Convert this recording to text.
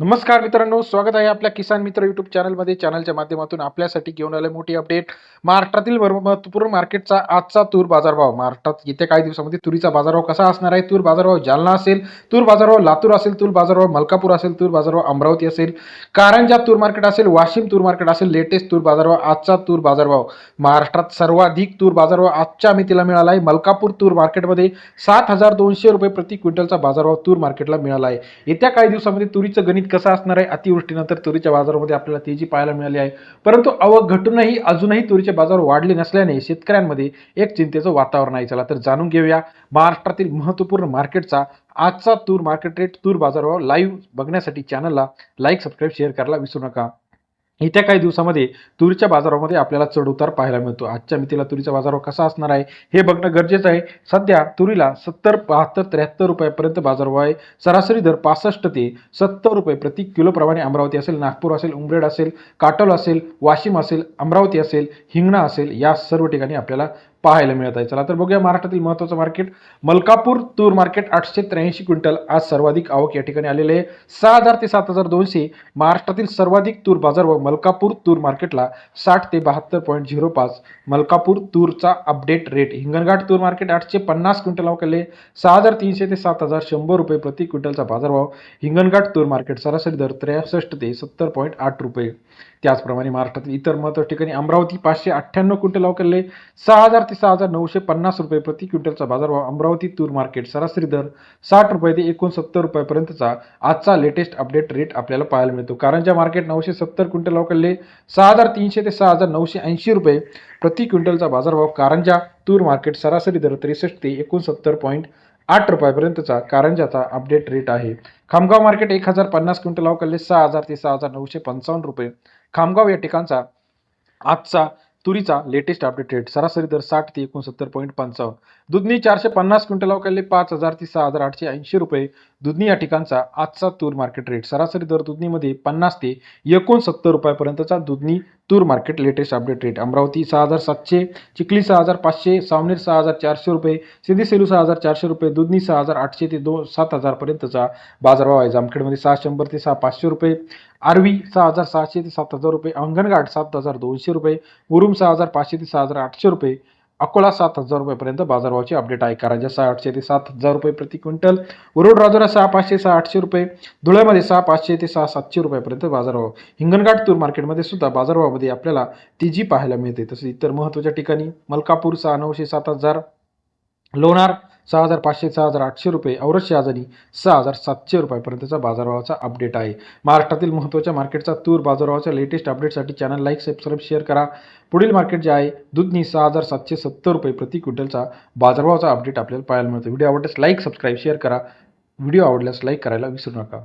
नमस्कार मित्रांनो स्वागत आहे आपल्या किसान मित्र युट्यूब चॅनलमध्ये चॅनलच्या माध्यमातून आपल्यासाठी घेऊन आले मोठी अपडेट महाराष्ट्रातील महत्त्वपूर्ण मार्केटचा आजचा तूर बाजारभाव. महाराष्ट्रात येत्या काही दिवसामध्ये तुरीचा बाजारभाव कसा असणार आहे? तूर बाजारभाव जालना असेल तूर बाजारभाव लातूर असेल तूर बाजारभाव मलकापूर असेल तूर बाजारभाव अमरावती असेल कारंजा तूर मार्केट असेल वाशिम तूर मार्केट असेल लेटेस्ट तूर बाजारभाव आजचा तूर बाजारभाव. महाराष्ट्रात सर्वाधिक तूर बाजारभाव आजच्या मितीला मिळाला आहे मलकापूर तूर मार्केटमध्ये सात हजार दोनशे रुपये प्रति क्विंटलचा बाजारभाव तूर मार्केटला मिळाला आहे येत्या काही दिवसामध्ये तुरीचं गणित कसं असणार आहे अतिवृष्टीनंतर तुरीच्या बाजारामध्ये आपल्याला तेजी पाहायला मिळाली आहे. परंतु आवक घटूनही अजूनही तुरीचे बाजार वाढले नसल्याने शेतकऱ्यांमध्ये एक चिंतेचं वातावरण आहे. चला तर जाणून घेऊया महाराष्ट्रातील महत्त्वपूर्ण मार्केटचा आजचा तूर मार्केट रेट तूर बाजारभाव लाईव्ह बघण्यासाठी चॅनलला लाईक सबस्क्राईब शेअर करायला विसरू नका. येत्या काही दिवसामध्ये तुरीच्या बाजारामध्ये आपल्याला चढ उतार पाहायला मिळतो. आजच्या मितीला तुरीचा बाजार कसा असणार आहे हे बघणं गरजेचं आहे. सध्या तुरीला सत्तर बहात्तर त्र्याहत्तर रुपयापर्यंत बाजारभाव आहे. सरासरी दर पासष्ट ते सत्तर रुपये प्रति किलोप्रमाणे अमरावती असेल नागपूर असेल उमरेड असेल काटोल असेल वाशिम असेल अमरावती असेल हिंगणा असेल या सर्व ठिकाणी आपल्याला पाहायला मिळत आहे. चला तर बघूया महाराष्ट्रातील महत्त्वाचं मार्केट मलकापूर तूर मार्केट आठशे त्र्याऐंशी क्विंटल आज सर्वाधिक आवक या ठिकाणी आलेले आहे. सहा हजार ते सात हजार दोनशे महाराष्ट्रातील सर्वाधिक तूर बाजार व मलकापूर तूर मार्केटला साठ ते बहात्तर पॉईंट झिरो पाच मलकापूर तूरचा अपडेट रेट हिंगणघाट तूर मार्केट आठशे पन्नास क्विंटल अवकले सहा हजार तीनशे ते सात हजार शंभर रुपये प्रति क्विंटलचा बाजारभाव. हिंगणघाट तूर मार्केट सरासरी दर त्रेसष्ट ते सत्तर पॉईंट आठ रुपये. त्याचप्रमाणे महाराष्ट्रातील इतर महत्त्वाच्या ठिकाणी अमरावती पाचशे अठ्ठ्याण्णव क्विंटल अवकले सहा हजार ते सहा हजार नऊशे पन्नास रुपये प्रति क्विंटलचा बाजारभाव अमरावती तूर मार्केट सरासरी दर साठ रुपये ते एकोणसत्तर रुपयापर्यंतचा आजचा लेटेस्ट अपडेट रेट आपल्याला पाहायला मिळतो. कारंजा मार्केट नऊशे सत्तर क्विंटल अवकले सहा हजार तीनशे ते सहा हजार नऊशे ऐंशी रुपये प्रति क्विंटलचा बाजारभाव. कारंजा तूर मार्केट सरासरी दर त्रेसष्ट ते एकोणसत्तर पॉईंट आठ रुपयापर्यंतचा कारंजाचा अपडेट रेट आहे. खामगाव मार्केट एक हजार पन्नास क्विंटल अवकले सहा हजार ते सहा हजार नऊशे पंचावन्न रुपये. खामगाव या ठिकाणचा आजचा तुरीचा लेटेस्ट अपडेट रेट सरासरी दर साठ ते एकोणसत्तर पॉईंट पंचावन्न. दुधनी चारशे पन्नास क्विंटल अवकाले पाच हजार ते सहा हजार आठशे ऐंशी रुपये. दुधनी या ठिकाणचा आजचा तूर मार्केट रेट सरासरी दर दुधनीमध्ये पन्नास ते एकोणसत्तर रुपयापर्यंतचा दुधनी तूर market latest update rate Amravati सहा हजार सातशे चिखली सहा हजार पाचशे सावनेर सहा हजार चारशे रुपये सिद्धी सेलू सहा हजार चारशे रुपये दुधनी सहा हजार आठशे ते दोन सात हजारपर्यंतचा बाजारभाव आहे. जामखेडमध्ये सहा शंभर ते सहा पाचशे रुपये आरवी सहा हजार सहाशे ते सात हजार रुपये अंगणघाट सात हजार दोनशे रुपये मुरुम सहा हजार पाचशे ते सहा हजार आठशे रुपये अकोला सात हजार रुपयेपर्यंत बाजारभावाची अपडेट आहे. कारंजा सहा आठशे ते सात हजार रुपये प्रति क्विंटल. उरुड राजुरा सहा पाचशे सहा आठशे रुपये. धुळ्यामध्ये सहा पाचशे ते सहा सातशे रुपयापर्यंत बाजारभाव. हिंगणघाट तूर मार्केटमध्ये सुद्धा बाजारभावामध्ये आपल्याला तेजी पाहायला मिळते. तसेच इतर महत्त्वाच्या ठिकाणी मलकापूर सहा नऊशे सात हजार. लोणार सहा हजार पाचशे सहा हजार आठशे रुपये औरत आजारी सहा हजार सातशे रुपयापर्यंतचा बाजारभावाचा अपडेट आहे. महाराष्ट्रातील महत्त्वाच्या मार्केटचा तूर बाजारभावाच्या लेटेस्ट अपडेटसाठी चॅनल लाईक सबस्क्राईब शेअर करा. पुढील मार्केट जे आहे दुधनी सहा हजार सातशे सत्तर रुपये प्रति क्विंटलचा बाजारभावाचा अपडेट आपल्याला पाहायला मिळतो. व्हिडिओ आवडल्यास लाईक सबस्क्राईब शेअर करा. व्हिडिओ आवडल्यास लाईक करायला विसरू नका.